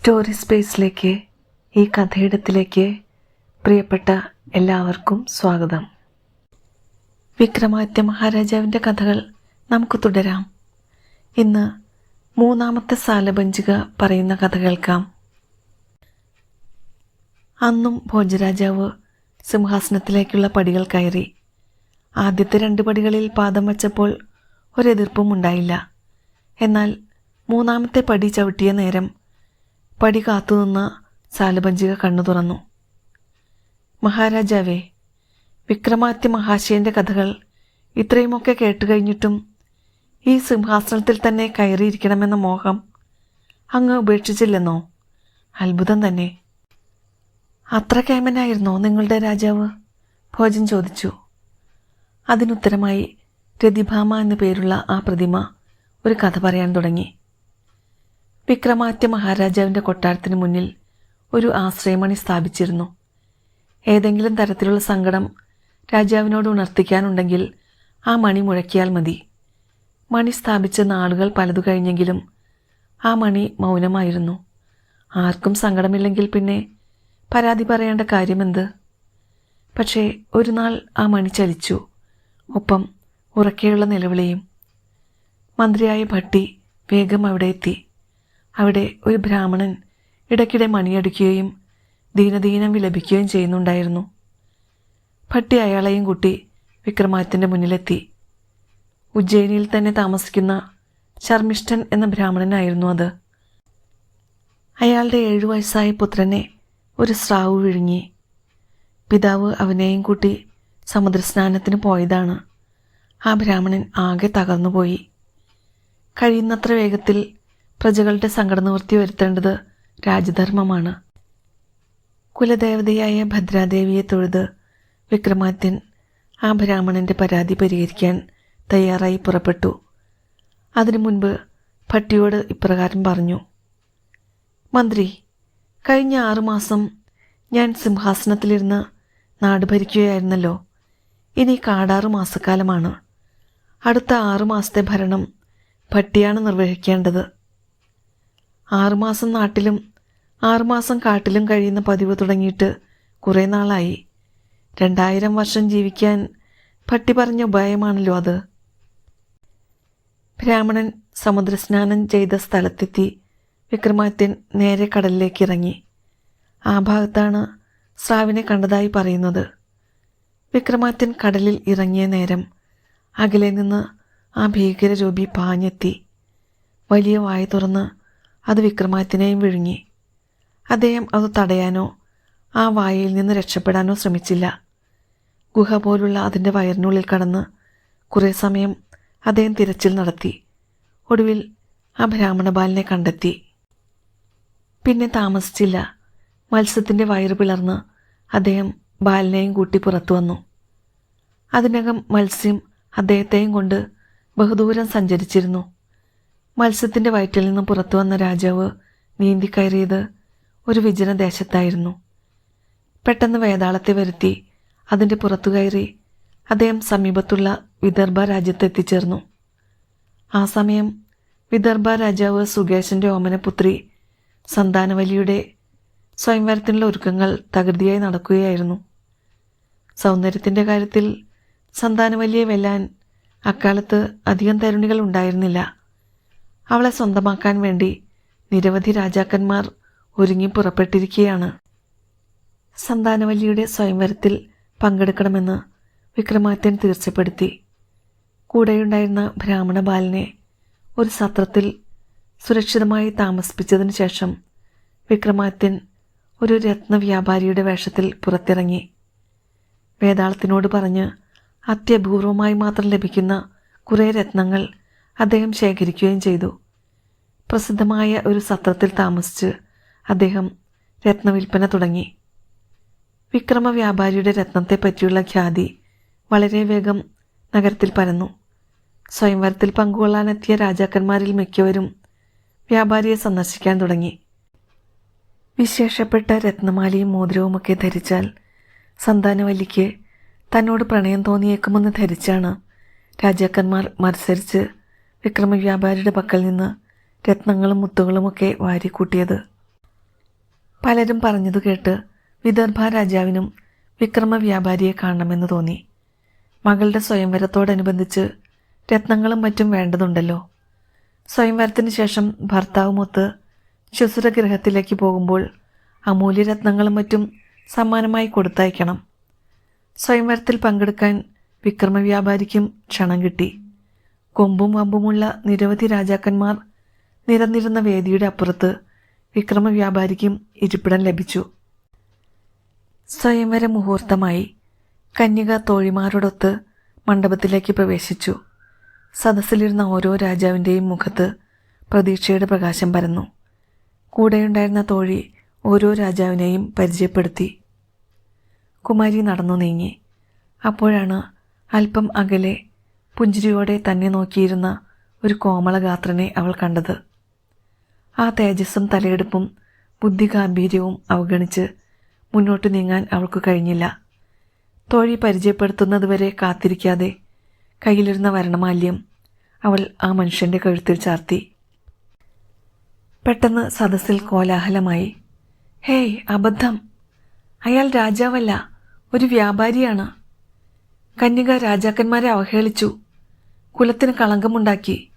Story സ്പേസിലേക്ക് ഈ കഥയിടത്തിലേക്ക് പ്രിയപ്പെട്ട എല്ലാവർക്കും സ്വാഗതം. വിക്രമാദിത്യ മഹാരാജാവിന്റെ കഥകൾ നമുക്ക് തുടരാം. ഇന്ന് മൂന്നാമത്തെ സാലബഞ്ചിക പറയുന്ന കഥ കേൾക്കാം. അന്നും ഭോജരാജാവ് സിംഹാസനത്തിലേക്കുള്ള പടികൾ കയറി. ആദ്യത്തെ രണ്ട് പടികളിൽ പാദം വച്ചപ്പോൾ ഒരെതിർപ്പും ഉണ്ടായില്ല. എന്നാൽ മൂന്നാമത്തെ പടി ചവിട്ടിയ നേരം പടി കാത്തുനിന്ന സാലഭഞ്ചിക കണ്ണു തുറന്നു. മഹാരാജാവേ വിക്രമാദിത്യ മഹാശയന്റെ കഥകൾ ഇത്രയുമൊക്കെ കേട്ടു കഴിഞ്ഞിട്ടും ഈ സിംഹാസനത്തിൽ തന്നെ കയറിയിരിക്കണമെന്ന മോഹം അങ്ങ് ഉപേക്ഷിച്ചില്ലെന്നോ? അത്ഭുതം തന്നെ. അത്ര കേമനായിരുന്നോ നിങ്ങളുടെ രാജാവ്? ഭോജൻ ചോദിച്ചു. അതിനുത്തരമായി രതിഭാമ എന്നു പേരുള്ള ആ പ്രതിമ ഒരു കഥ പറയാൻ തുടങ്ങി. വിക്രമാദിത്യ മഹാരാജാവിന്റെ കൊട്ടാരത്തിന് മുന്നിൽ ഒരു ആശ്രയമണി സ്ഥാപിച്ചിരുന്നു. ഏതെങ്കിലും തരത്തിലുള്ള സങ്കടം രാജാവിനോട് ഉണർത്തിക്കാനുണ്ടെങ്കിൽ ആ മണി മുഴക്കിയാൽ മതി. മണി സ്ഥാപിച്ച നാളുകൾ പലതു കഴിഞ്ഞെങ്കിലും ആ മണി മൗനമായിരുന്നു. ആർക്കും സങ്കടമില്ലെങ്കിൽ പിന്നെ പരാതി പറയേണ്ട കാര്യമെന്ത്? പക്ഷേ ഒരു നാൾ ആ മണി ചലിച്ചു. ഒപ്പം ഉറക്കെയുള്ള നിലവിളിയും മന്ത്രിയായ ഭട്ടി വേഗം അവിടെ എത്തി. അവിടെ ഒരു ബ്രാഹ്മണൻ ഇടയ്ക്കിടെ മണിയടിക്കുകയും ദീനദീനം വിലപിക്കുകയും ചെയ്യുന്നുണ്ടായിരുന്നു. ഭട്ടി അയാളെയും കുട്ടി വിക്രമാദിത്യന്റെ മുന്നിലെത്തി. ഉജ്ജയിനിയിൽ തന്നെ താമസിക്കുന്ന ശർമിഷ്ഠൻ എന്ന ബ്രാഹ്മണനായിരുന്നു അത്. അയാളുടെ ഏഴു വയസ്സായ പുത്രനെ ഒരു സ്രാവ് വിഴുങ്ങി. പിതാവ് അവനെയും കൂട്ടി സമുദ്രസ്നാനത്തിന് പോയതാണ്. ആ ബ്രാഹ്മണൻ ആകെ തകർന്നുപോയി. കഴിയുന്നത്ര വേഗത്തിൽ പ്രജകളുടെ സങ്കട നിവൃത്തി വരുത്തേണ്ടത് രാജധർമ്മമാണ്. കുലദേവതയായ ഭദ്രാദേവിയെ തൊഴുത് വിക്രമാദിത്യൻ ആ ബ്രാഹ്മണന്റെ പരാതി പരിഹരിക്കാൻ തയ്യാറായി പുറപ്പെട്ടു. അതിനു മുൻപ് ഭട്ടിയോട് ഇപ്രകാരം പറഞ്ഞു മന്ത്രി കഴിഞ്ഞ ആറുമാസം ഞാൻ സിംഹാസനത്തിലിരുന്ന് നാട് ഭരിക്കുകയായിരുന്നല്ലോ. ഇനി കാടാറു മാസക്കാലമാണ്. അടുത്ത ആറു മാസത്തെ ഭരണം ഭട്ടിയാണ് നിർവഹിക്കേണ്ടത്. ആറുമാസം നാട്ടിലും ആറുമാസം കാട്ടിലും കഴിയുന്ന പതിവ് തുടങ്ങിയിട്ട് കുറേ നാളായി. രണ്ടായിരം വർഷം ജീവിക്കാൻ പട്ടി പറഞ്ഞ ഉപായമാണല്ലോ അത്. ബ്രാഹ്മണൻ സമുദ്രസ്നാനം ചെയ്ത സ്ഥലത്തെത്തി വിക്രമാദിത്യൻ നേരെ കടലിലേക്ക് ഇറങ്ങി ആ ഭാഗത്താണ് സ്രാവിനെ കണ്ടതായി പറയുന്നത്. വിക്രമാദിത്യൻ കടലിൽ ഇറങ്ങിയ നേരം അകലെ നിന്ന് ആ ഭീകരരൂപി പാഞ്ഞെത്തി. വലിയ വായ തുറന്ന് അത് വിക്രമാദിത്യനെയും വിഴുങ്ങി. അദ്ദേഹം അത് തടയാനോ ആ വായയിൽ നിന്ന് രക്ഷപ്പെടാനോ ശ്രമിച്ചില്ല. ഗുഹ പോലുള്ള അതിന്റെ വയറിനുള്ളിൽ കടന്ന് കുറേ സമയം അദ്ദേഹം തിരച്ചിൽ നടത്തി. ഒടുവിൽ ആ ബ്രാഹ്മണ ബാലനെ കണ്ടെത്തി. പിന്നെ താമസിച്ചില്ല. മത്സ്യത്തിന്റെ വയറ് പിളർന്ന് അദ്ദേഹം ബാലിനെയും കൂട്ടി പുറത്തു വന്നു. അതിനകം മത്സ്യം അദ്ദേഹത്തെയും കൊണ്ട് ബഹുദൂരം സഞ്ചരിച്ചിരുന്നു. മത്സ്യത്തിന്റെ വയറ്റിൽ നിന്നും പുറത്തു വന്ന രാജാവ് നീന്തിക്കയറിയത് ഒരു വിജനദേശത്തായിരുന്നു പെട്ടെന്ന് വേതാളത്തെ വരുത്തി അതിന്റെ പുറത്തു കയറി അദ്ദേഹം സമീപത്തുള്ള വിദർഭ രാജ്യത്ത് എത്തിച്ചേർന്നു ആ സമയം വിദർഭ രാജാവ് സുകേശന്റെ ഓമനപുത്രി സന്താനവലിയുടെ സ്വയംവരത്തിനുള്ള ഒരുക്കങ്ങൾ തകൃതിയായി നടക്കുകയായിരുന്നു. സൗന്ദര്യത്തിന്റെ കാര്യത്തിൽ സന്താനവലിയെ വെല്ലാൻ അക്കാലത്ത് അധികം തരുണികൾ ഉണ്ടായിരുന്നില്ല. അവളെ സ്വന്തമാക്കാൻ വേണ്ടി നിരവധി രാജാക്കന്മാർ ഒരുങ്ങി പുറപ്പെട്ടിരിക്കുകയാണ്. സന്താനവല്ലിയുടെ സ്വയംവരത്തിൽ പങ്കെടുക്കണമെന്ന് വിക്രമാദിത്യൻ തീർച്ചപ്പെടുത്തി. കൂടെയുണ്ടായിരുന്ന ബ്രാഹ്മണ ബാലനെ ഒരു സത്രത്തിൽ സുരക്ഷിതമായി താമസിപ്പിച്ചതിനു ശേഷം വിക്രമാദിത്യൻ ഒരു രത്നവ്യാപാരിയുടെ വേഷത്തിൽ പുറത്തിറങ്ങി. വേതാളത്തിനോട് പറഞ്ഞ് അത്യപൂർവമായി മാത്രം ലഭിക്കുന്ന കുറേ രത്നങ്ങൾ അദ്ദേഹം ശേഖരിക്കുകയും ചെയ്തു. പ്രസിദ്ധമായ ഒരു സത്രത്തിൽ താമസിച്ച് അദ്ദേഹം രത്നവിൽപ്പന തുടങ്ങി. വിക്രമ വ്യാപാരിയുടെ രത്നത്തെ പറ്റിയുള്ള ഖ്യാതി വളരെ വേഗം നഗരത്തിൽ പരന്നു. സ്വയംവരത്തിൽ പങ്കുകൊള്ളാനെത്തിയ രാജാക്കന്മാരിൽ മിക്കവരും വ്യാപാരിയെ സന്ദർശിക്കാൻ തുടങ്ങി. വിശേഷപ്പെട്ട രത്നമാലയും മോതിരവുമൊക്കെ ധരിച്ചാൽ സന്താനവല്ലിക്ക് തന്നോട് പ്രണയം തോന്നിയേക്കുമെന്ന് ധരിച്ചാണ് രാജാക്കന്മാർ മത്സരിച്ച് വിക്രമവ്യാപാരിയുടെ പക്കൽ നിന്ന് രത്നങ്ങളും മുത്തുകളുമൊക്കെ വാരിക്കൂട്ടിയത്. പലരും പറഞ്ഞതു കേട്ട് വിദർഭ രാജാവിനും വിക്രമ വ്യാപാരിയെ കാണണമെന്ന് തോന്നി. മകളുടെ സ്വയംവരത്തോടനുബന്ധിച്ച് രത്നങ്ങളും മറ്റും വേണ്ടതുണ്ടല്ലോ. സ്വയംവരത്തിന് ശേഷം ഭർത്താവുമൊത്ത് ശുശ്രഗൃഹത്തിലേക്ക് പോകുമ്പോൾ അമൂല്യരത്നങ്ങളും മറ്റും സമ്മാനമായി കൊടുത്തയക്കണം. സ്വയംവരത്തിൽ പങ്കെടുക്കാൻ വിക്രമ വ്യാപാരിക്കും ക്ഷണം കിട്ടി. കൊമ്പും വമ്പുമുള്ള നിരവധി രാജാക്കന്മാർ നിരന്നിരുന്ന വേദിയുടെ അപ്പുറത്ത് വിക്രമ വ്യാപാരിക്കും ഇരിപ്പിടം ലഭിച്ചു. സ്വയംവര മുഹൂർത്തമായി കന്യക തോഴിമാരോടൊത്ത് മണ്ഡപത്തിലേക്ക് പ്രവേശിച്ചു. സദസ്സിലിരുന്ന ഓരോ രാജാവിന്റെയും മുഖത്ത് പ്രതീക്ഷയുടെ പ്രകാശം പരന്നു. കൂടെയുണ്ടായിരുന്ന തോഴി ഓരോ രാജാവിനെയും പരിചയപ്പെടുത്തി. കുമാരി നടന്നു നീങ്ങി. അപ്പോഴാണ് അല്പം അകലെ പുഞ്ചിരിയോടെ തന്നെ നോക്കിയിരുന്ന ഒരു കോമളഗാത്രനെ അവൾ കണ്ടത്. ആ തേജസ്സും തലയെടുപ്പും ബുദ്ധിഗാംഭീര്യവും അവഗണിച്ച് മുന്നോട്ട് നീങ്ങാൻ അവൾക്ക് കഴിഞ്ഞില്ല. തോഴി പരിചയപ്പെടുത്തുന്നതുവരെ കാത്തിരിക്കാതെ കയ്യിലിരുന്ന വരണമാല്യം അവൾ ആ മനുഷ്യന്റെ കഴുത്തിൽ ചാർത്തി. പെട്ടെന്ന് സദസ്സിൽ കോലാഹലമായി. ഹേയ് അബദ്ധം. അയാൾ രാജാവല്ല ഒരു വ്യാപാരിയാണ്. കന്യക രാജാക്കന്മാരെ അവഹേളിച്ചു. കുലത്തിന് കളങ്കമുണ്ടാക്കി.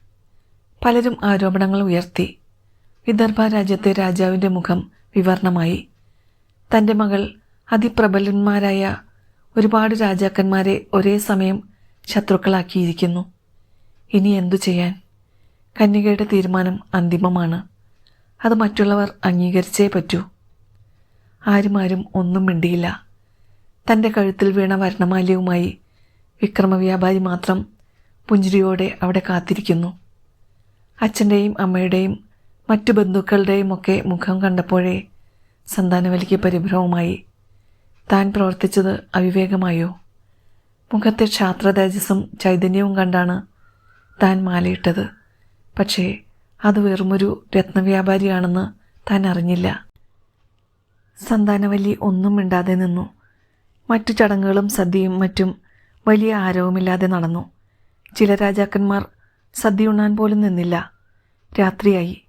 പലരും ആരോപണങ്ങൾ ഉയർത്തി. വിദർഭ രാജ്യത്തെ രാജാവിന്റെ മുഖം വിവർണമായി. തന്റെ മകൾ അതിപ്രബലന്മാരായ ഒരുപാട് രാജാക്കന്മാരെ ഒരേ സമയം ശത്രുക്കളാക്കിയിരിക്കുന്നു. ഇനി എന്തു ചെയ്യാൻ? കന്യകയുടെ തീരുമാനം അന്തിമമാണ്. അത് മറ്റുള്ളവർ അംഗീകരിച്ചേ പറ്റൂ. ആരുമാരും ഒന്നും മിണ്ടിയില്ല. തന്റെ കഴുത്തിൽ വീണ വർണമാല്യവുമായി വിക്രമവ്യാപാരി മാത്രം പുഞ്ചിരിയോടെ അവിടെ കാത്തിരിക്കുന്നു. അച്ഛന്റെയും അമ്മയുടെയും മറ്റു ബന്ധുക്കളുടെയും ഒക്കെ മുഖം കണ്ടപ്പോഴേ സന്താനവലിക്ക് പരിഭ്രമമായി. താൻ പ്രവർത്തിച്ചത് അവിവേകമായോ? മുഖത്തെ ക്ഷാത്രതേജസ്സും ചൈതന്യവും കണ്ടാണ് താൻ മാലയിട്ടത്. പക്ഷേ അത് വെറുമൊരു രത്നവ്യാപാരിയാണെന്ന് താൻ അറിഞ്ഞില്ല. സന്താനവല്ലി ഒന്നും മിണ്ടാതെ നിന്നു. മറ്റു ചടങ്ങുകളും സദ്യയും മറ്റും വലിയ ആരവുമില്ലാതെ നടന്നു. ചില രാജാക്കന്മാർ സദ്യ ഉണ്ണാൻ പോലും നിന്നില്ല. രാത്രിയായി.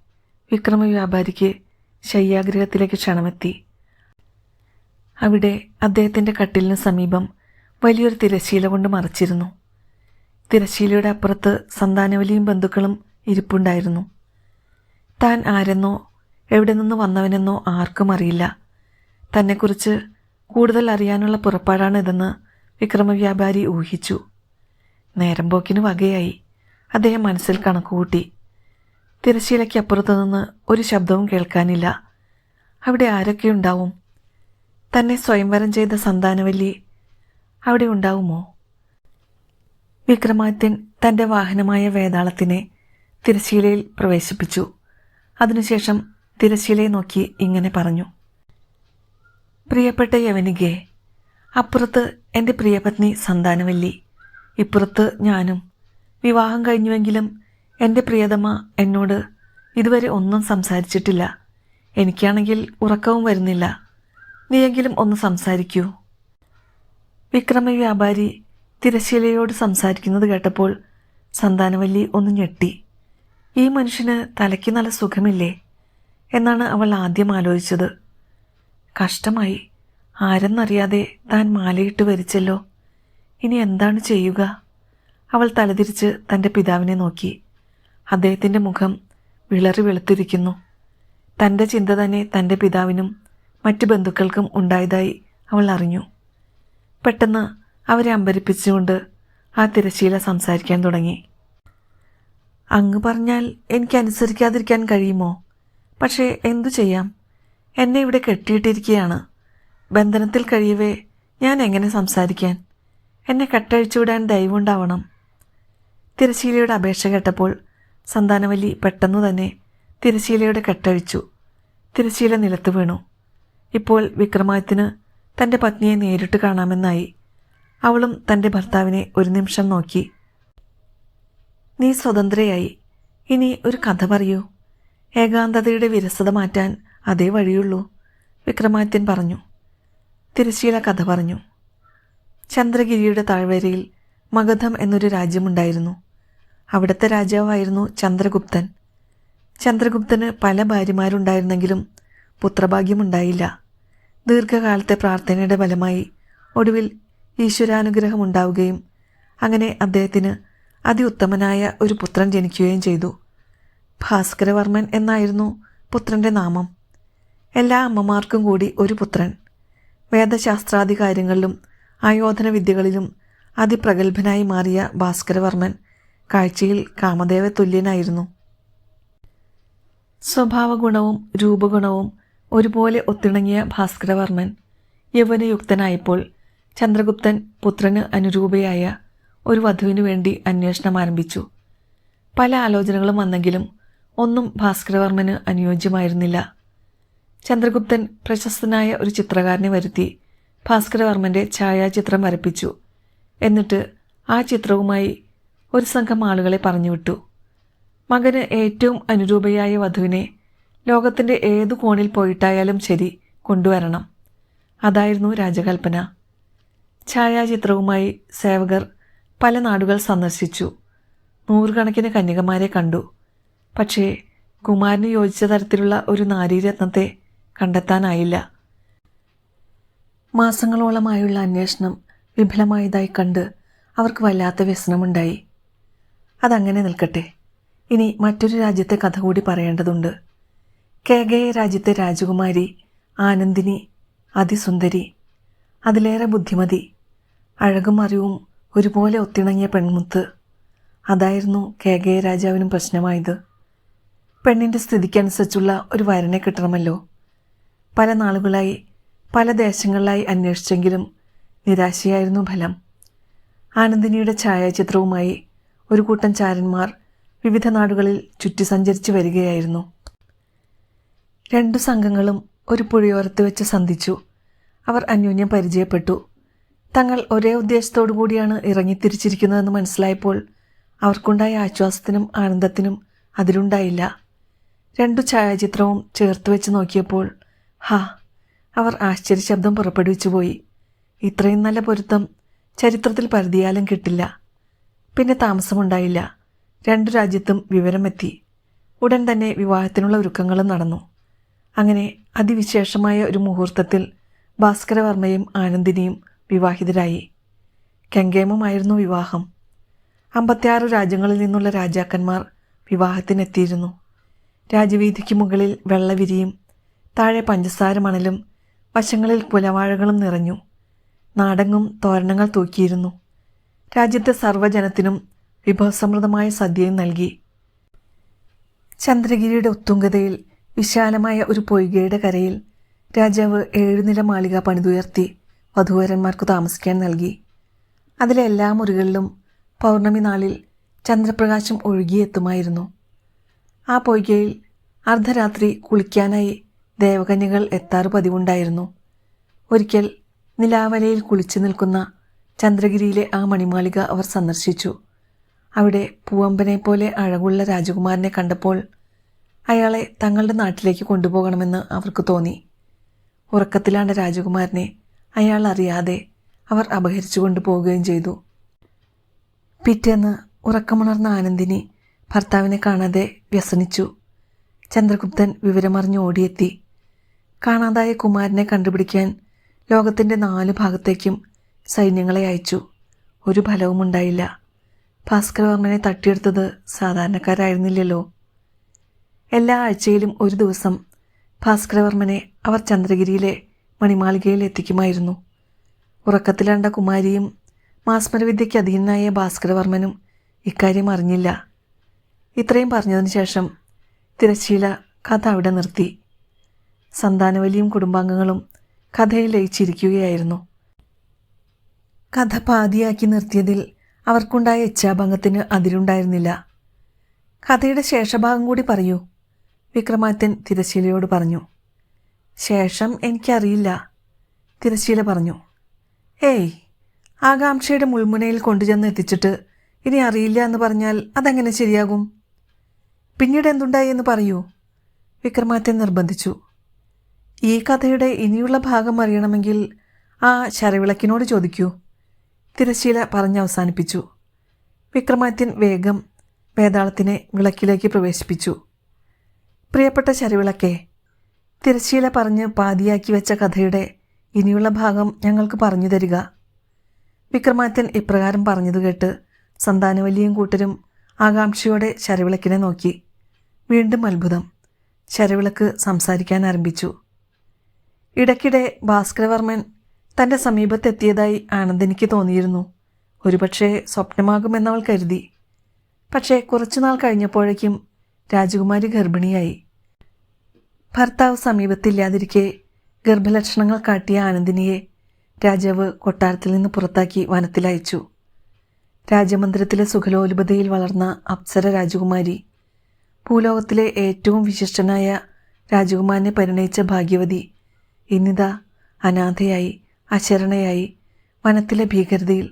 വിക്രമ വ്യാപാരിക്ക് ശയ്യാഗ്രഹത്തിലേക്ക് ക്ഷണമെത്തി. അവിടെ അദ്ദേഹത്തിന്റെ കട്ടിലിന് സമീപം വലിയൊരു തിരശ്ശീല കൊണ്ട് മറച്ചിരുന്നു. തിരശ്ശീലയുടെ അപ്പുറത്ത് സന്താനവലിയും ബന്ധുക്കളും ഇരിപ്പുണ്ടായിരുന്നു. താൻ ആരെന്നോ എവിടെ നിന്ന് വന്നവനെന്നോ ആർക്കും അറിയില്ല. തന്നെക്കുറിച്ച് കൂടുതൽ അറിയാനുള്ള പുറപ്പാടാണ് ഇതെന്ന് വിക്രമവ്യാപാരി ഊഹിച്ചു. നേരം പോക്കിന് വകയായി. അദ്ദേഹം മനസ്സിൽ കണക്കുകൂട്ടി തിരശ്ശീലയ്ക്ക് അപ്പുറത്തു നിന്ന് ഒരു ശബ്ദവും കേൾക്കാനില്ല. അവിടെ ആരൊക്കെയുണ്ടാവും തന്നെ സ്വയംവരം ചെയ്ത സന്താനവല്ലി അവിടെ ഉണ്ടാവുമോ? വിക്രമാദിത്യൻ തന്റെ വാഹനമായ വേതാളത്തിനെ തിരശ്ശീലയിൽ പ്രവേശിപ്പിച്ചു. അതിനുശേഷം തിരശ്ശീലയെ നോക്കി ഇങ്ങനെ പറഞ്ഞു. പ്രിയപ്പെട്ട യവനികെ അപ്പുറത്ത് എന്റെ പ്രിയപത്നി സന്താനവല്ലി. ഇപ്പുറത്ത് ഞാനും. വിവാഹം കഴിഞ്ഞുവെങ്കിലും എന്റെ പ്രിയതമ എന്നോട് ഇതുവരെ ഒന്നും സംസാരിച്ചിട്ടില്ല. എനിക്കാണെങ്കിൽ ഉറക്കവും വരുന്നില്ല. നീയെങ്കിലും ഒന്ന് സംസാരിക്കൂ. വിക്രമ വ്യാപാരി തിരശീലയോട് സംസാരിക്കുന്നത് കേട്ടപ്പോൾ സന്താനവല്ലി ഒന്ന് ഞെട്ടി. ഈ മനുഷ്യന് തലയ്ക്ക് നല്ല സുഖമില്ലേ? എന്നാണ് അവൾ ആദ്യം ആലോചിച്ചത്. കഷ്ടമായി. ആരെന്നറിയാതെ താൻ മാലയിട്ട് വരിച്ചല്ലോ. ഇനി എന്താണ് ചെയ്യുക? അവൾ തലതിരിച്ച് തന്റെ പിതാവിനെ നോക്കി. അദ്ദേഹത്തിന്റെ മുഖം വിളറി വെളുത്തിരിക്കുന്നു. തന്റെ ചിന്ത തന്നെ തന്റെ പിതാവിനും മറ്റു ബന്ധുക്കൾക്കും ഉണ്ടായതായി അവൾ അറിഞ്ഞു. പെട്ടെന്ന് അവരെ അമ്പരിപ്പിച്ചുകൊണ്ട് ആ തിരശീല സംസാരിക്കാൻ തുടങ്ങി. അങ്ങ് പറഞ്ഞാൽ എനിക്ക് അനുസരിക്കാതിരിക്കാൻ കഴിയുമോ? പക്ഷേ എന്തു ചെയ്യാം? എന്നെ ഇവിടെ കെട്ടിയിട്ടിരിക്കുകയാണ് ബന്ധനത്തിൽ കഴിയവേ ഞാൻ എങ്ങനെ സംസാരിക്കാൻ? എന്നെ കെട്ടഴിച്ചുവിടാൻ ദയവുണ്ടാവണം തിരശീലയുടെ അപേക്ഷ കേട്ടപ്പോൾ സന്താനവല്ലി പെട്ടെന്നു തന്നെ തിരശീലയുടെ കെട്ടഴിച്ചു. തിരശീല നിലത്ത് വീണു. ഇപ്പോൾ വിക്രമാദിത്യന് തന്റെ പത്നിയെ നേരിട്ട് കാണാമെന്നായി അവളും തന്റെ ഭർത്താവിനെ ഒരു നിമിഷം നോക്കി. നീ സ്വതന്ത്രയായി. ഇനി ഒരു കഥ പറയൂ. ഏകാന്തതയുടെ വിരസത മാറ്റാൻ അതേ വഴിയുള്ളൂ വിക്രമാദിത്യൻ പറഞ്ഞു. തിരശ്ശീല കഥ പറഞ്ഞു. ചന്ദ്രഗിരിയുടെ താഴ്വരയിൽ മഗധം എന്നൊരു രാജ്യമുണ്ടായിരുന്നു. അവിടുത്തെ രാജാവായിരുന്നു ചന്ദ്രഗുപ്തൻ. ചന്ദ്രഗുപ്തന് പല ഭാര്യമാരുണ്ടായിരുന്നെങ്കിലും പുത്രഭാഗ്യമുണ്ടായില്ല. ദീർഘകാലത്തെ പ്രാർത്ഥനയുടെ ഫലമായി ഒടുവിൽ ഈശ്വരാനുഗ്രഹം ഉണ്ടാവുകയും അങ്ങനെ അദ്ദേഹത്തിന് അതിയുത്തമനായ ഒരു പുത്രൻ ജനിക്കുകയും ചെയ്തു. ഭാസ്കരവർമ്മൻ എന്നായിരുന്നു പുത്രന്റെ നാമം. എല്ലാ അമ്മമാർക്കും കൂടി ഒരു പുത്രൻ. വേദശാസ്ത്രാദി കാര്യങ്ങളിലും ആയോധന വിദ്യകളിലും അതിപ്രഗത്ഭനായി മാറിയ ഭാസ്കരവർമ്മൻ കാഴ്ചയിൽ കാമദേവ തുല്യനായിരുന്നു. സ്വഭാവഗുണവും രൂപഗുണവും ഒരുപോലെ ഒത്തിണങ്ങിയ ഭാസ്കരവർമ്മൻ യൗവനയുക്തനായപ്പോൾ ചന്ദ്രഗുപ്തൻ പുത്രന് അനുരൂപയായ ഒരു വധുവിനു വേണ്ടി അന്വേഷണം ആരംഭിച്ചു. പല ആലോചനകളും വന്നെങ്കിലും ഒന്നും ഭാസ്കരവർമ്മന് അനുയോജ്യമായിരുന്നില്ല. ചന്ദ്രഗുപ്തൻ പ്രശസ്തനായ ഒരു ചിത്രകാരനെ വരുത്തി ഭാസ്കരവർമ്മന്റെ ഛായാചിത്രം വരപ്പിച്ചു. എന്നിട്ട് ആ ചിത്രവുമായി ഒരു സംഘം ആളുകളെ പറഞ്ഞുവിട്ടു. മകന് ഏറ്റവും അനുരൂപയായ വധുവിനെ ലോകത്തിന്റെ ഏതു കോണിൽ പോയിട്ടായാലും ശരി കൊണ്ടുവരണം. അതായിരുന്നു രാജകൽപ്പന. ഛായാചിത്രവുമായി സേവകർ പല നാടുകൾ സന്ദർശിച്ചു. നൂറുകണക്കിന് കന്യകമാരെ കണ്ടു. പക്ഷേ കുമാരന് യോജിച്ച തരത്തിലുള്ള ഒരു നാരീരത്നത്തെ കണ്ടെത്താനായില്ല. മാസങ്ങളോളമായുള്ള അന്വേഷണം വിഫലമായതായി കണ്ട് അവർക്ക് വല്ലാത്ത വ്യസനമുണ്ടായി. അതങ്ങനെ നിൽക്കട്ടെ. ഇനി മറ്റൊരു രാജ്യത്തെ കഥ കൂടി പറയേണ്ടതുണ്ട്. കേഗയ രാജ്യത്തെ രാജകുമാരി ആനന്ദിനി അതിസുന്ദരി. അതിലേറെ ബുദ്ധിമതി അഴകും അറിവും ഒരുപോലെ ഒത്തിണങ്ങിയ പെൺമുത്ത്. അതായിരുന്നു കേകയ രാജാവിനും പ്രശ്നമായത്. പെണ്ണിന്റെ സ്ഥിതിക്കനുസരിച്ചുള്ള ഒരു വരനെ കിട്ടണമല്ലോ. പല നാളുകളായി പല ദേശങ്ങളിലായി അന്വേഷിച്ചെങ്കിലും നിരാശയായിരുന്നു ഫലം. ആനന്ദിനിയുടെ ഛായാചിത്രവുമായി ഒരു കൂട്ടം ചാരന്മാർ വിവിധ നാടുകളിൽ ചുറ്റി സഞ്ചരിച്ചു വരികയായിരുന്നു. രണ്ടു സംഘങ്ങളും ഒരു പുഴയോരത്ത് വെച്ച് സന്ധിച്ചു. അവർ അന്യോന്യം പരിചയപ്പെട്ടു. തങ്ങൾ ഒരേ ഉദ്ദേശത്തോടു കൂടിയാണ് ഇറങ്ങിത്തിരിച്ചിരിക്കുന്നതെന്ന് മനസ്സിലായപ്പോൾ അവർക്കുണ്ടായ ആശ്വാസത്തിനും ആനന്ദത്തിനും അതിലുണ്ടായില്ല രണ്ടു ഛായാചിത്രവും ചേർത്ത് വെച്ച് നോക്കിയപ്പോൾ ഹാ അവർ ആശ്ചര്യശബ്ദം പുറപ്പെടുവിച്ചു പോയി ഇത്രയും നല്ല പൊരുത്തം ചരിത്രത്തിൽ പരതിയാലും കിട്ടില്ല. പിന്നെ താമസമുണ്ടായില്ല. രണ്ടു രാജ്യത്തും വിവരമെത്തി. ഉടൻ തന്നെ വിവാഹത്തിനുള്ള ഒരുക്കങ്ങളും നടന്നു. അങ്ങനെ അതിവിശേഷമായ ഒരു മുഹൂർത്തത്തിൽ ഭാസ്കരവർമ്മയും ആനന്ദിനിയും വിവാഹിതരായി. കെങ്കേമമായിരുന്നു വിവാഹം. അമ്പത്തിയാറ് രാജ്യങ്ങളിൽ നിന്നുള്ള രാജാക്കന്മാർ വിവാഹത്തിനെത്തിയിരുന്നു. രാജവീതിക്ക് മുകളിൽ വെള്ളവിരിയും താഴെ പഞ്ചസാര മണലും വശങ്ങളിൽ കുലവാഴകളും നിറഞ്ഞു. നാടങ്ങും തോരണങ്ങൾ തൂക്കിയിരുന്നു. രാജ്യത്തെ സർവജനത്തിനും വിഭവസമൃദ്ധമായ സദ്യയും നൽകി. ചന്ദ്രഗിരിയുടെ ഉത്തുംഗതയിൽ വിശാലമായ ഒരു പൊയ്കയുടെ കരയിൽ രാജാവ് ഏഴുനില മാളിക പണിതുയർത്തി വധൂവരന്മാർക്ക് താമസിക്കാൻ നൽകി. അതിലെ എല്ലാ മുറികളിലും പൗർണമി നാളിൽ ചന്ദ്രപ്രകാശം ഒഴുകിയെത്തുമായിരുന്നു. ആ പൊയ്കയിൽ അർദ്ധരാത്രി കുളിക്കാനായി ദേവകന്യകൾ എത്താറ് പതിവുണ്ടായിരുന്നു. ഒരിക്കൽ നിലാവലയിൽ കുളിച്ചു നിൽക്കുന്ന ചന്ദ്രഗിരിയിലെ ആ മണിമാളിക അവർ സന്ദർശിച്ചു. അവിടെ പൂവമ്പനെ പോലെ അഴകുള്ള രാജകുമാരനെ കണ്ടപ്പോൾ അയാളെ തങ്ങളുടെ നാട്ടിലേക്ക് കൊണ്ടുപോകണമെന്ന് അവർക്ക് തോന്നി. ഉറക്കത്തിലാണ് രാജകുമാരനെ അയാൾ അറിയാതെ അവർ അപഹരിച്ചു കൊണ്ടുപോവുകയും ചെയ്തു. പിറ്റേന്ന് ഉറക്കമുണർന്ന ആനന്ദിനി ഭർത്താവിനെ കാണാതെ വ്യസനിച്ചു. ചന്ദ്രഗുപ്തൻ വിവരമറിഞ്ഞ് ഓടിയെത്തി. കാണാതായ കുമാരനെ കണ്ടുപിടിക്കാൻ ലോകത്തിന്റെ നാല് ഭാഗത്തേക്കും സൈന്യങ്ങളെ അയച്ചു. ഒരു ഫലവും ഉണ്ടായില്ല. ഭാസ്കരവർമ്മനെ തട്ടിയെടുത്തത് സാധാരണക്കാരായിരുന്നില്ലല്ലോ. എല്ലാ ആഴ്ചയിലും ഒരു ദിവസം ഭാസ്കരവർമ്മനെ അവർ ചന്ദ്രഗിരിയിലെ മണിമാളികയിൽ എത്തിക്കുമായിരുന്നു. ഉറക്കത്തിലണ്ട കുമാരിയും മാസ്മരവിദ്യയ്ക്ക് അധീനനായ ഭാസ്കരവർമ്മനും ഇക്കാര്യം അറിഞ്ഞില്ല. ഇത്രയും പറഞ്ഞതിന് ശേഷം തിരശ്ശീല കഥ അവിടെ നിർത്തി. സന്താനവലിയും കുടുംബാംഗങ്ങളും കഥയിൽ ലയിച്ചിരിക്കുകയായിരുന്നു. കഥ പാതിയാക്കി നിർത്തിയതിൽ അവർക്കുണ്ടായ ഇച്ഛാഭംഗത്തിന് അതിരുണ്ടായിരുന്നില്ല. കഥയുടെ ശേഷഭാഗം കൂടി പറയൂ വിക്രമാദിത്യൻ തിരശീലയോട് പറഞ്ഞു. ശേഷം എനിക്കറിയില്ല തിരശീല പറഞ്ഞു. ഏയ് ആകാംക്ഷയുടെ മുൾമുനയിൽ കൊണ്ടുചെന്ന് എത്തിച്ചിട്ട് ഇനി അറിയില്ല എന്ന് പറഞ്ഞാൽ അതെങ്ങനെ ശരിയാകും? പിന്നീട് എന്തുണ്ടായി എന്ന് പറയൂ വിക്രമാദിത്യൻ നിർബന്ധിച്ചു. ഈ കഥയുടെ ഇനിയുള്ള ഭാഗം അറിയണമെങ്കിൽ ആ ശരവിളക്കിനോട് ചോദിക്കൂ. തിരശ്ശീല പറഞ്ഞ് അവസാനിപ്പിച്ചു. വിക്രമാദിത്യൻ വേഗം വേതാളത്തിനെ വിളക്കിലേക്ക് പ്രവേശിപ്പിച്ചു. പ്രിയപ്പെട്ട ശരവിളക്കെ തിരശ്ശീല പറഞ്ഞ് പാതിയാക്കി വെച്ച കഥയുടെ ഇനിയുള്ള ഭാഗം ഞങ്ങൾക്ക് പറഞ്ഞു തരിക. വിക്രമാദിത്യൻ ഇപ്രകാരം പറഞ്ഞത് കേട്ട് സന്താനവല്ലിയും കൂട്ടരും ആകാംക്ഷയോടെ ശരവിളക്കിനെ നോക്കി. വീണ്ടും അത്ഭുതം. ശരവിളക്ക് സംസാരിക്കാൻ ആരംഭിച്ചു. ഇടയ്ക്കിടെ ഭാസ്കരവർമ്മൻ തന്റെ സമീപത്തെത്തിയതായി ആനന്ദനിക്ക് തോന്നിയിരുന്നു. ഒരുപക്ഷെ സ്വപ്നമാകുമെന്നവൾ കരുതി. പക്ഷേ കുറച്ചുനാൾ കഴിഞ്ഞപ്പോഴേക്കും രാജകുമാരി ഗർഭിണിയായി. ഭർത്താവ് സമീപത്തില്ലാതിരിക്കെ ഗർഭലക്ഷണങ്ങൾ കാട്ടിയ ആനന്ദിനിയെ രാജാവ് കൊട്ടാരത്തിൽ നിന്ന് പുറത്താക്കി വനത്തിലയച്ചു രാജമന്ദിരത്തിലെ സുഖലോലുപതയിൽ വളർന്ന അപ്സര രാജകുമാരി ഭൂലോകത്തിലെ ഏറ്റവും വിശിഷ്ടനായ രാജകുമാരനെ പരിണയിച്ച ഭാഗ്യവതി ഇന്നിതാ അനാഥയായി അശരണയായി വനത്തിലെ ഭീകരതയിൽ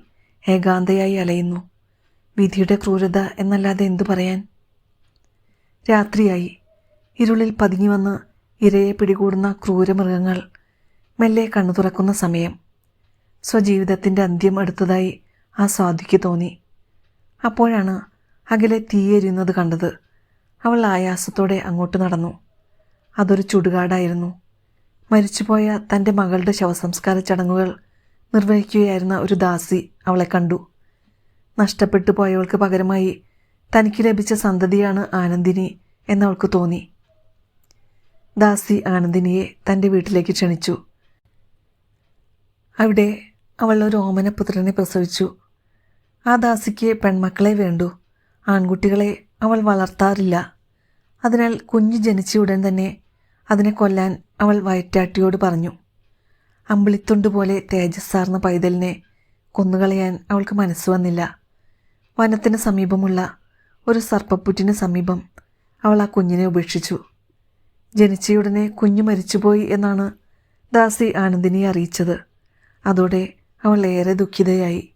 ഏകാന്തയായി അലയുന്നു. വിധിയുടെ ക്രൂരത എന്നല്ലാതെ എന്തു പറയാൻ? രാത്രിയായി. ഇരുളിൽ പതിഞ്ഞു വന്ന് ഇരയെ പിടികൂടുന്ന ക്രൂരമൃഗങ്ങൾ മെല്ലെ കണ്ണു തുറക്കുന്ന സമയം. സ്വജീവിതത്തിന്റെ അന്ത്യം അടുത്തതായി ആ സ്വാതിക്ക് തോന്നി. അപ്പോഴാണ് അകലെ തീയെരിയുന്നത് കണ്ടത്. അവൾ ആയാസത്തോടെ അങ്ങോട്ട് നടന്നു. അതൊരു ചുടുകാടായിരുന്നു. മരിച്ചുപോയ തന്റെ മകളുടെ ശവസംസ്കാര ചടങ്ങുകൾ നിർവഹിക്കുകയായിരുന്ന ഒരു ദാസി അവളെ കണ്ടു. നഷ്ടപ്പെട്ടു പോയവൾക്ക് പകരമായി തനിക്ക് ലഭിച്ച സന്തതിയാണ് ആനന്ദിനി എന്നവൾക്ക് തോന്നി. ദാസി ആനന്ദിനിയെ തന്റെ വീട്ടിലേക്ക് ക്ഷണിച്ചു. അവിടെ അവൾ ഒരു ഓമനപുത്രനെ പ്രസവിച്ചു. ആ ദാസിക്ക് പെൺമക്കളെ വേണ്ടു. ആൺകുട്ടികളെ അവൾ വളർത്താറില്ല. അതിനാൽ കുഞ്ഞ് ജനിച്ച ഉടൻ തന്നെ അതിനെ കൊല്ലാൻ അവൾ വയറ്റാട്ടിയോട് പറഞ്ഞു അമ്പിളിത്തുണ്ട് പോലെ തേജസ്സാർന്ന പൈതലിനെ കൊന്നുകളയാൻ അവൾക്ക് മനസ്സ് വന്നില്ല. വനത്തിന് സമീപമുള്ള ഒരു സർപ്പപ്പുറ്റിന് സമീപം അവൾ ആ കുഞ്ഞിനെ ഉപേക്ഷിച്ചു. ജനിച്ചയുടനെ കുഞ്ഞു മരിച്ചുപോയി എന്നാണ് ദാസി ആനന്ദിനിയെ അറിയിച്ചത്. അതോടെ അവൾ ഏറെ ദുഃഖിതയായി.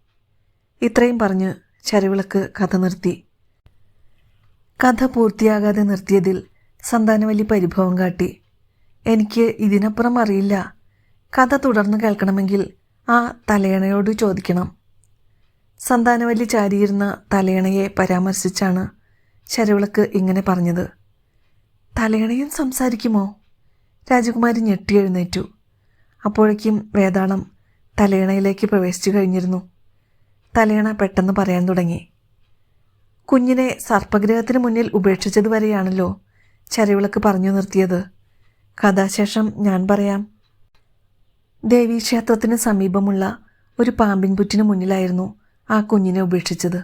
ഇത്രയും പറഞ്ഞ് ചരവിളക്ക് കഥ നിർത്തി. കഥ പൂർത്തിയാകാതെ നിർത്തിയതിൽ സന്താനവല്ലി പരിഭവം കാട്ടി. എനിക്ക് ഇതിനപ്പുറം അറിയില്ല. കഥ തുടർന്ന് കേൾക്കണമെങ്കിൽ ആ തലയണയോട് ചോദിക്കണം. സന്താനവല്ലി ചാരിയിരുന്ന തലയണയെ പരാമർശിച്ചാണ് ശരവിളക്ക് ഇങ്ങനെ പറഞ്ഞത്. തലയണയും സംസാരിക്കുമോ? രാജകുമാരി ഞെട്ടി എഴുന്നേറ്റു. അപ്പോഴേക്കും വേതാളം തലയണയിലേക്ക് പ്രവേശിച്ചു കഴിഞ്ഞിരുന്നു. തലയണ പെട്ടെന്ന് പറയാൻ തുടങ്ങി. കുഞ്ഞിനെ സർപ്പഗ്രഹത്തിന് മുന്നിൽ ഉപേക്ഷിച്ചതുവരെയാണല്ലോ ചരവിളക്ക് പറഞ്ഞു നിർത്തിയത്. കഥാശേഷം ഞാൻ പറയാം. ദേവീക്ഷേത്രത്തിന് സമീപമുള്ള ഒരു പാമ്പിൻ പുറ്റിന് മുന്നിലായിരുന്നു ആ കുഞ്ഞിനെ ഉപേക്ഷിച്ചത്.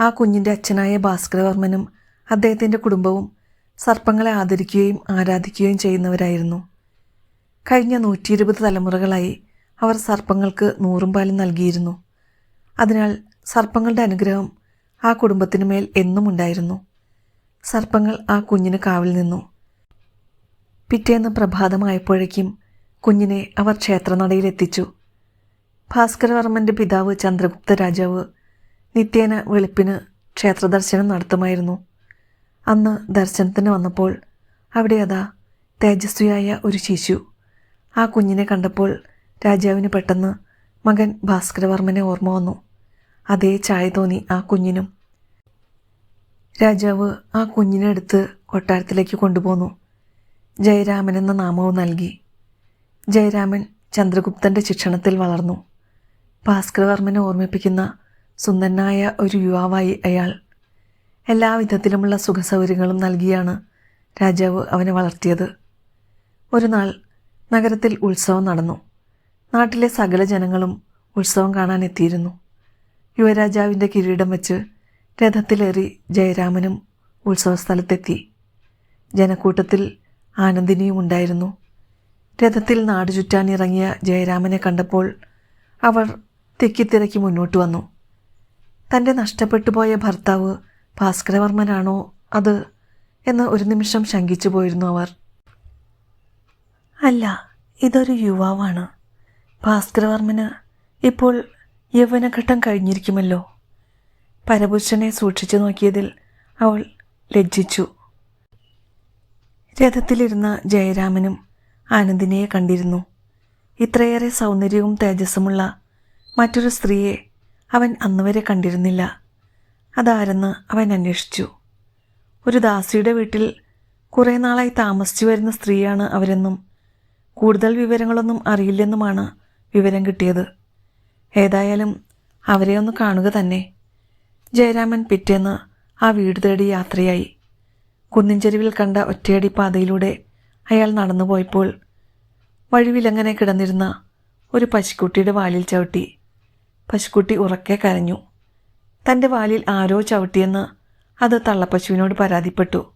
ആ കുഞ്ഞിന്റെ അച്ഛനായ ഭാസ്കരവർമ്മനും അദ്ദേഹത്തിന്റെ കുടുംബവും സർപ്പങ്ങളെ ആദരിക്കുകയും ആരാധിക്കുകയും ചെയ്യുന്നവരായിരുന്നു. കഴിഞ്ഞ നൂറ്റി ഇരുപത് തലമുറകളായി അവർ സർപ്പങ്ങൾക്ക് നൂറും പാലും നൽകിയിരുന്നു. അതിനാൽ സർപ്പങ്ങളുടെ അനുഗ്രഹം ആ കുടുംബത്തിനുമേൽ എന്നും ഉണ്ടായിരുന്നു. സർപ്പങ്ങൾ ആ കുഞ്ഞിന് കാവിൽ നിന്നു പിറ്റേന്ന് പ്രഭാതമായപ്പോഴേക്കും കുഞ്ഞിനെ അവർ ക്ഷേത്രനടയിലെത്തിച്ചു. ഭാസ്കരവർമ്മന്റെ പിതാവ് ചന്ദ്രഗുപ്ത രാജാവ് നിത്യേന വെളുപ്പിന് ക്ഷേത്രദർശനം നടത്തുമായിരുന്നു. അന്ന് ദർശനത്തിന് വന്നപ്പോൾ അവിടെ അതാ തേജസ്വിയായ ഒരു ശിശു. ആ കുഞ്ഞിനെ കണ്ടപ്പോൾ രാജാവിന് പെട്ടെന്ന് മകൻ ഭാസ്കരവർമ്മനെ ഓർമ്മ വന്നു. അതേ ചായ തോന്നി ആ കുഞ്ഞിനും. രാജാവ് ആ കുഞ്ഞിനെ എടുത്ത് കൊട്ടാരത്തിലേക്ക് കൊണ്ടുപോന്നു. ജയരാമൻ എന്ന നാമവും നൽകി. ജയരാമൻ ചന്ദ്രഗുപ്തന്റെ ശിക്ഷണത്തിൽ വളർന്നു. ഭാസ്കരവർമ്മനെ ഓർമ്മിപ്പിക്കുന്ന സുന്ദരനായ ഒരു യുവാവായി അയാൾ. എല്ലാവിധത്തിലുമുള്ള സുഖസൗകര്യങ്ങളും നൽകിയാണ് രാജാവ് അവനെ വളർത്തിയത്. ഒരു നാൾ നഗരത്തിൽ ഉത്സവം നടന്നു. നാട്ടിലെ സകല ജനങ്ങളും ഉത്സവം കാണാൻ എത്തിയിരുന്നു. യുവരാജാവിന്റെ കിരീടം വെച്ച് രഥത്തിലേറി ജയരാമനും ഉത്സവസ്ഥലത്തെത്തി. ജനക്കൂട്ടത്തിൽ ആനന്ദിനിയും ഉണ്ടായിരുന്നു. രഥത്തിൽ നാട് ചുറ്റാനിറങ്ങിയ ജയരാമനെ കണ്ടപ്പോൾ അവർ തിക്കിത്തിരക്കി മുന്നോട്ട് വന്നു. തന്റെ നഷ്ടപ്പെട്ടു പോയ ഭർത്താവ് ഭാസ്കരവർമ്മനാണോ അത് എന്ന് ഒരു നിമിഷം ശങ്കിച്ചു പോയിരുന്നു അവർ. അല്ല ഇതൊരു യുവാവാണ്. ഭാസ്കരവർമ്മന് ഇപ്പോൾ യൗവനഘട്ടം കഴിഞ്ഞിരിക്കുമല്ലോ. പരപുരുഷനെ സൂക്ഷിച്ചു നോക്കിയതിൽ അവൾ ലജ്ജിച്ചു. രഥത്തിലിരുന്ന ജയരാമനും ആനന്ദിനിയെ കണ്ടിരുന്നു. ഇത്രയേറെ സൗന്ദര്യവും തേജസ്സുമുള്ള മറ്റൊരു സ്ത്രീയെ അവൻ അന്നുവരെ കണ്ടിരുന്നില്ല. അതാരെന്ന് അവൻ അന്വേഷിച്ചു. ഒരു ദാസിയുടെ വീട്ടിൽ കുറേ നാളായി താമസിച്ചു വരുന്ന സ്ത്രീയാണ് അവരെന്നും കൂടുതൽ വിവരങ്ങളൊന്നും അറിയില്ലെന്നുമാണ് വിവരം കിട്ടിയത്. ഏതായാലും അവരെ ഒന്ന് കാണുക തന്നെ. ജയരാമൻ പിറ്റേന്ന് ആ വീട് തേടി യാത്രയായി. കുന്നിൻചെരുവിൽ കണ്ട ഒറ്റയടി പാതയിലൂടെ അയാൾ നടന്നു പോയപ്പോൾ വഴിവിലങ്ങനെ കിടന്നിരുന്ന ഒരു പശുക്കുട്ടിയുടെ വാലിൽ ചവിട്ടി. പശുക്കുട്ടി ഉറക്കെ കരഞ്ഞു. തന്റെ വാലിൽ ആരോ ചവിട്ടിയെന്ന് അത് തള്ളപ്പശുവിനോട് പരാതിപ്പെട്ടു.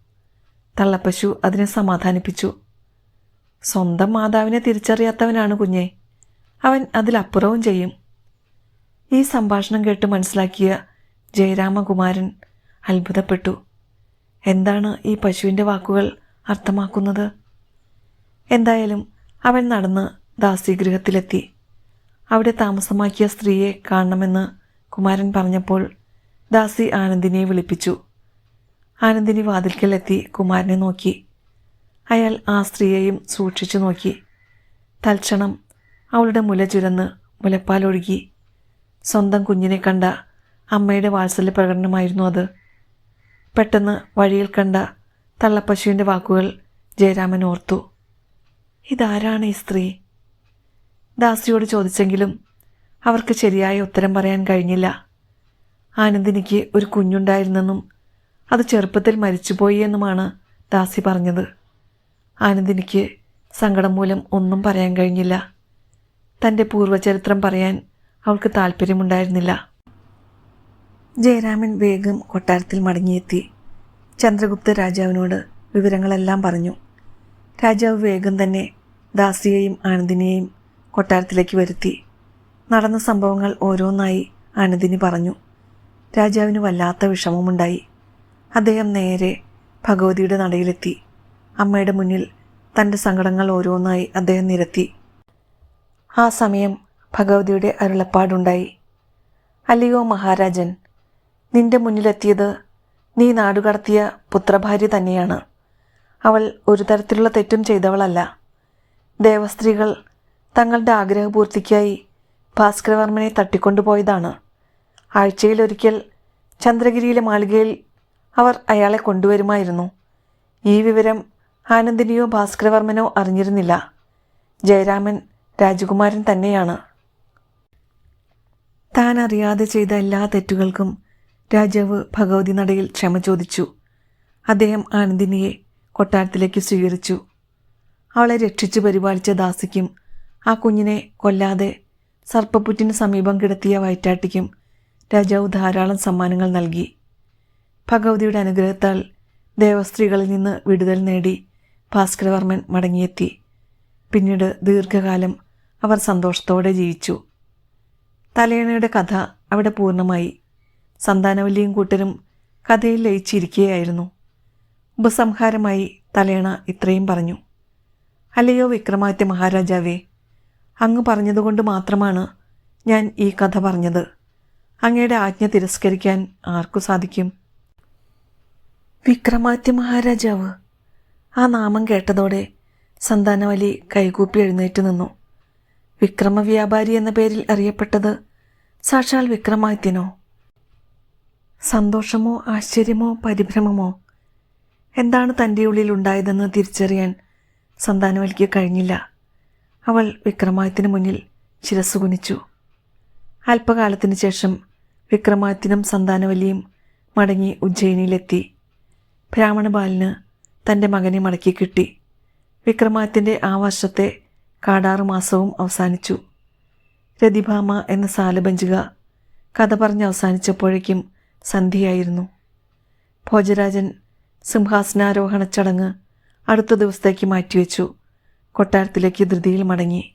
തള്ളപ്പശു അതിനെ സമാധാനിപ്പിച്ചു. സ്വന്തം മാതാവിനെ തിരിച്ചറിയാത്തവനാണ് കുഞ്ഞെ. അവൻ അതിലപ്പുറവും ചെയ്യും. ഈ സംഭാഷണം കേട്ട് മനസ്സിലാക്കിയ ജയരാമകുമാരൻ അത്ഭുതപ്പെട്ടു. എന്താണ് ഈ പശുവിന്റെ വാക്കുകൾ അർത്ഥമാക്കുന്നത്? എന്തായാലും അവൻ നടന്ന് ദാസീഗൃഹത്തിലെത്തി. അവിടെ താമസമാക്കിയ സ്ത്രീയെ കാണണമെന്ന് കുമാരൻ പറഞ്ഞപ്പോൾ ദാസി ആനന്ദിനെ വിളിപ്പിച്ചു. ആനന്ദിനി വാതിൽക്കലെത്തി കുമാരനെ നോക്കി. അയാൾ ആ സ്ത്രീയെയും സൂക്ഷിച്ചു നോക്കി. തൽക്ഷണം അവളുടെ മുല ചുരന്ന് മുലപ്പാലൊഴുകി. സ്വന്തം കുഞ്ഞിനെ കണ്ട അമ്മയുടെ വാത്സല്യ പ്രകടനമായിരുന്നു അത്. പെട്ടെന്ന് വഴിയിൽ കണ്ട തള്ളപ്പശുവിന്റെ വാക്കുകൾ ജയരാമൻ ഓർത്തു. ഇതാരാണ് ഈ സ്ത്രീ? ദാസിയോട് ചോദിച്ചെങ്കിലും അവർക്ക് ശരിയായ ഉത്തരം പറയാൻ കഴിഞ്ഞില്ല. ആനന്ദിനിക്ക് ഒരു കുഞ്ഞുണ്ടായിരുന്നെന്നും അത് ചെറുപ്പത്തിൽ മരിച്ചുപോയി എന്നുമാണ് ദാസി പറഞ്ഞത്. ആനന്ദിനിക്ക് സങ്കടം മൂലം ഒന്നും പറയാൻ കഴിഞ്ഞില്ല. തന്റെ പൂർവചരിത്രം പറയാൻ അവൾക്ക് താല്പര്യമുണ്ടായിരുന്നില്ല. ജയരാമൻ വേഗം കൊട്ടാരത്തിൽ മടങ്ങിയെത്തി. ചന്ദ്രഗുപ്ത രാജാവിനോട് വിവരങ്ങളെല്ലാം പറഞ്ഞു. രാജാവ് വേഗം തന്നെ ദാസിയെയും ആനന്ദിനെയും കൊട്ടാരത്തിലേക്ക് വരുത്തി. നടന്ന സംഭവങ്ങൾ ഓരോന്നായി ആനന്ദിനി പറഞ്ഞു. രാജാവിന് വല്ലാത്ത വിഷമമുണ്ടായി. അദ്ദേഹം നേരെ ഭഗവതിയുടെ നടയിലെത്തി. അമ്മയുടെ മുന്നിൽ തന്റെ സങ്കടങ്ങൾ ഓരോന്നായി അദ്ദേഹം നിരത്തി. ആ സമയം ഭഗവതിയുടെ അരുളപ്പാടുണ്ടായി. അല്ലയോ മഹാരാജൻ നിന്റെ മുന്നിലെത്തിയത് നീ നാടുകടത്തിയ പുത്രഭാര്യ തന്നെയാണ്. അവൾ ഒരു തരത്തിലുള്ള തെറ്റും ചെയ്തവളല്ല. ദേവസ്ത്രീകൾ തങ്ങളുടെ ആഗ്രഹപൂർത്തിക്കായി ഭാസ്കരവർമ്മനെ തട്ടിക്കൊണ്ടുപോയതാണ്. ആഴ്ചയിലൊരിക്കൽ ചന്ദ്രഗിരിയിലെ മാളികയിൽ അവർ അയാളെ കൊണ്ടുവരുമായിരുന്നു. ഈ വിവരം ആനന്ദിനിയോ ഭാസ്കരവർമ്മനോ അറിഞ്ഞിരുന്നില്ല. ജയരാമൻ രാജകുമാരൻ തന്നെയാണ്. താൻ അറിയാതെ ചെയ്ത എല്ലാ തെറ്റുകൾക്കും രാജാവ് ഭഗവതി നടയിൽ ക്ഷമ ചോദിച്ചു. അദ്ദേഹം ആനന്ദിനിയെ കൊട്ടാരത്തിലേക്ക് സ്വീകരിച്ചു. അവളെ രക്ഷിച്ചു പരിപാലിച്ച ദാസിക്കും ആ കുഞ്ഞിനെ കൊല്ലാതെ സർപ്പപ്പുറ്റിന് സമീപം കിടത്തിയ വയറ്റാട്ടിക്കും രാജാവ് ധാരാളം സമ്മാനങ്ങൾ നൽകി. ഭഗവതിയുടെ അനുഗ്രഹത്താൽ ദേവസ്ത്രീകളിൽ നിന്ന് വിടുതൽ നേടി ഭാസ്കരവർമ്മൻ മടങ്ങിയെത്തി. പിന്നീട് ദീർഘകാലം അവർ സന്തോഷത്തോടെ ജീവിച്ചു. തലയണയുടെ കഥ അവിടെ പൂർണമായി. സന്താനവല്ലിയും കൂട്ടരും കഥയിൽ ലയിച്ചിരിക്കുകയായിരുന്നു. ഉപസംഹാരമായി തലേണ ഇത്രയും പറഞ്ഞു. അല്ലയോ വിക്രമാദിത്യ മഹാരാജാവേ അങ്ങ് പറഞ്ഞതുകൊണ്ട് മാത്രമാണ് ഞാൻ ഈ കഥ പറഞ്ഞത്. അങ്ങയുടെ ആജ്ഞ തിരസ്കരിക്കാൻ ആർക്കു സാധിക്കും? വിക്രമാദിത്യ മഹാരാജാവ് ആ നാമം കേട്ടതോടെ സന്താനവലി കൈകൂപ്പി എഴുന്നേറ്റ് നിന്നു. വിക്രമവ്യാപാരി എന്ന പേരിൽ അറിയപ്പെട്ടത് സാക്ഷാൽ വിക്രമാദിത്യനോ? സന്തോഷമോ ആശ്ചര്യമോ പരിഭ്രമമോ? എന്താണ് തന്റെ ഉള്ളിൽ ഉണ്ടായതെന്ന് തിരിച്ചറിയാൻ സന്താനവൽക്ക് കഴിഞ്ഞില്ല. അവൾ വിക്രമാദിത്യന് മുന്നിൽ ശിരസ്സുകുനിച്ചു അല്പകാലത്തിനു ശേഷം വിക്രമാദിത്യനും സന്താനവലിയും മടങ്ങി ഉജ്ജയിനിയിലെത്തി. ബ്രാഹ്മണബാലിന് തന്റെ മകനെ മടക്കി കിട്ടി. വിക്രമാദിത്യന്റെ ആ വർഷത്തെ കാടാറു മാസവും അവസാനിച്ചു. രതിഭാമ എന്ന സാലബഞ്ചിക കഥ പറഞ്ഞ് അവസാനിച്ചപ്പോഴേക്കും സന്ധ്യയായിരുന്നു. ഭോജരാജൻ സിംഹാസനാരോഹണ ചടങ്ങ് അടുത്ത ദിവസത്തേക്ക് മാറ്റിവെച്ചു. കൊട്ടാരത്തിലേക്ക് ധൃതിയിൽ മടങ്ങി.